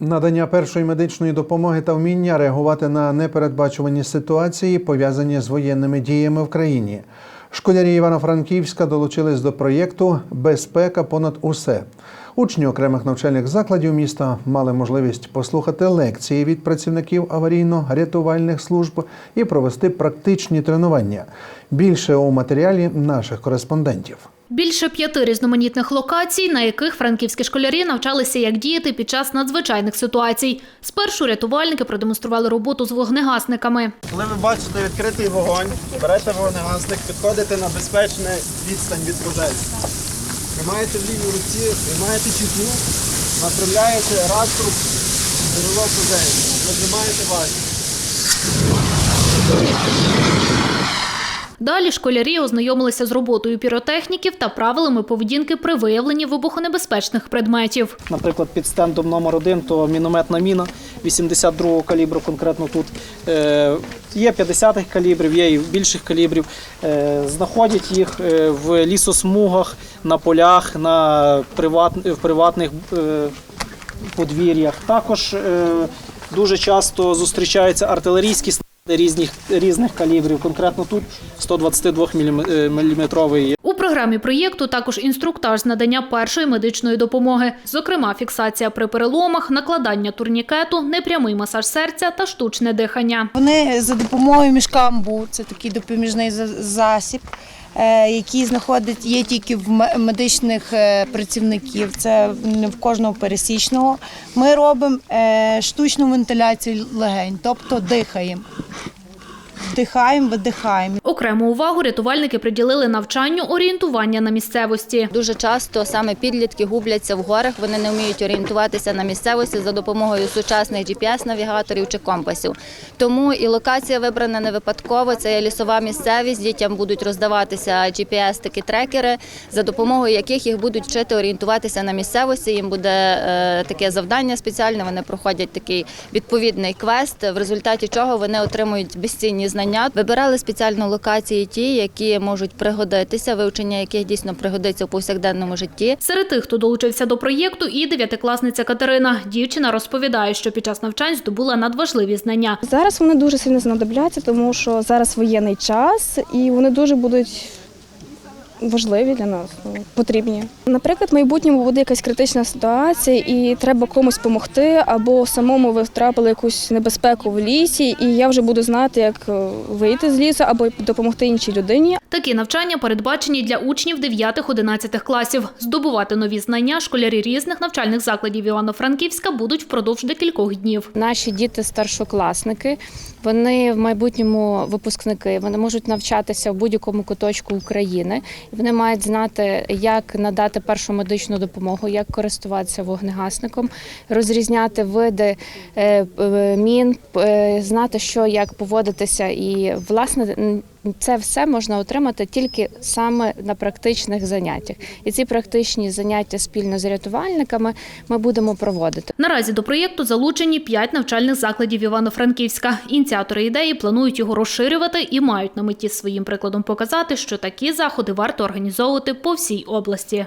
Надання першої медичної допомоги та вміння реагувати на непередбачувані ситуації, пов'язані з воєнними діями в країні. Школярі Івано-Франківська долучились до проєкту Безпека понад усе. Учні окремих навчальних закладів міста мали можливість послухати лекції від працівників аварійно-рятувальних служб і провести практичні тренування. Більше у матеріалі наших кореспондентів. Більше п'яти різноманітних локацій, на яких франківські школярі навчалися, як діяти під час надзвичайних ситуацій. Спершу рятувальники продемонстрували роботу з вогнегасниками. Коли ви бачите відкритий вогонь, берете вогнегасник, підходите на безпечну відстань від пожежі. Тримаєте в лівій руці, тримаєте чехлу, направляєте раструб джерело пожежі. Нажимаєте важіль. Далі школярі ознайомилися з роботою піротехніків та правилами поведінки при виявленні вибухонебезпечних предметів. Наприклад, під стендом номер 1 то мінометна міна 82-го калібру, конкретно тут. Е, Є 50-х калібрів, є і більших калібрів. Е, Знаходять їх е, в лісосмугах, на полях, на приват, в приватних подвір'ях. Також дуже часто зустрічаються артилерійські різних, різних калібрів. Конкретно тут 122 мм У програмі проєкту також інструктаж з надання першої медичної допомоги, зокрема фіксація при переломах, накладання турнікету, непрямий масаж серця та штучне дихання. Вони за допомогою мішкамбу, це такий допоміжний за- засіб, е, який знаходить є тільки в медичних е, працівників, це не в кожного пересічного. Ми робимо е, штучну вентиляцію легень, тобто дихаємо. Вдихаємо, видихаємо. Окрему увагу рятувальники приділили навчанню орієнтування на місцевості. Дуже часто саме підлітки губляться в горах, вони не вміють орієнтуватися на місцевості за допомогою сучасних GPS-навігаторів чи компасів. Тому і локація вибрана не випадково. Це є лісова місцевість. Дітям будуть роздаватися GPS такі трекери, за допомогою яких їх будуть вчити орієнтуватися на місцевості. Їм буде е, таке завдання спеціальне. Вони проходять такий відповідний квест, в результаті чого вони отримують безцінні знання. Вибирали спеціально локації, ті, які можуть пригодитися, вивчення яких дійсно пригодиться в повсякденному житті. Серед тих, хто долучився до проєкту, і дев'ятикласниця Катерина. Дівчина розповідає, що під час навчань здобула надважливі знання. Зараз вони дуже сильно знадобляться, тому що зараз воєнний час і вони дуже будуть важливі для нас, ну, потрібні. Наприклад, в майбутньому буде якась критична ситуація, і треба комусь допомогти, або самому ви втрапили якусь небезпеку в лісі, і я вже буду знати, як е, вийти з лісу або допомогти іншій людині. Такі навчання передбачені для учнів 9-11 класів. Здобувати нові знання школярі різних навчальних закладів Івано-Франківська будуть впродовж декількох днів. Наші діти старшокласники, вони в майбутньому випускники, вони можуть навчатися в будь-якому куточку України. Вони мають знати, як надати першу медичну допомогу, як користуватися вогнегасником, розрізняти види е, е, мін, е, знати, що як поводитися. І власне це все можна отримати тільки саме на практичних заняттях. І ці практичні заняття спільно з рятувальниками ми будемо проводити. Наразі до проєкту залучені 5 навчальних закладів Івано-Франківська. Ініціатори ідеї планують його розширювати і мають на меті своїм прикладом показати, що такі заходи варто організовувати по всій області.